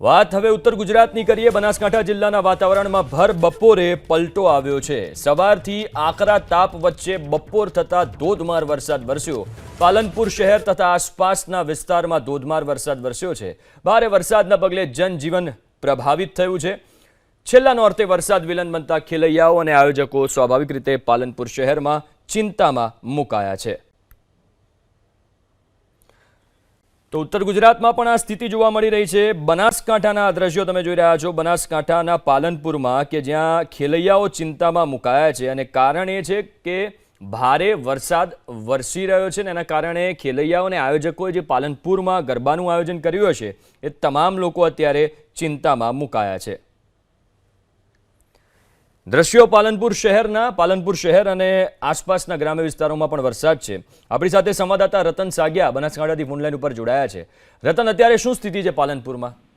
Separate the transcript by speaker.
Speaker 1: વાત હવે ઉત્તર ગુજરાતની કરીએ. બનાસકાંઠા જિલ્લાના વાતાવરણમાં ભર બપોરે પલટો આવ્યો છે. સવારથી આકરા તાપ વચ્ચે બપોર થતા ધોધમાર વરસાદ વરસ્યો. પાલનપુર શહેર તથા આસપાસના વિસ્તારમાં ધોધમાર વરસાદ વરસ્યો છે. ભારે વરસાદના પગલે જનજીવન પ્રભાવિત થયું છે. છેલ્લા નોરતે વરસાદ વિલન બનતા ખેલૈયાઓ અને આયોજકો સ્વાભાવિક રીતે પાલનપુર શહેરમાં ચિંતામાં મુકાયા છે. તો ઉત્તર ગુજરાતમાં પણ આ સ્થિતિ જોવા મળી રહી છે. બનાસકાંઠાના આ દ્રશ્યો તમે જોઈ રહ્યા છો. બનાસકાંઠાના પાલનપુરમાં કે જ્યાં ખેલૈયાઓ ચિંતામાં મુકાયા છે અને કારણ એ છે કે ભારે વરસાદ વરસી રહ્યો છે ને એના કારણે ખેલૈયાઓ અને આયોજકોએ જે પાલનપુરમાં ગરબાનું આયોજન કર્યું હશે, એ તમામ લોકો અત્યારે ચિંતામાં મુકાયા છે. દ્રશ્યો પાલનપુર શહેરના, પાલનપુર શહેર અને આસપાસના ગ્રામ્ય વિસ્તારોમાં પણ વરસાદ છે. આપણી સાથે સંવાદદાતા રતન સાગિયા બનાસકાંઠાથી ફોનલાઈન ઉપર જોડાયા છે. રતન, અત્યારે શું સ્થિતિ છે પાલનપુરમાં?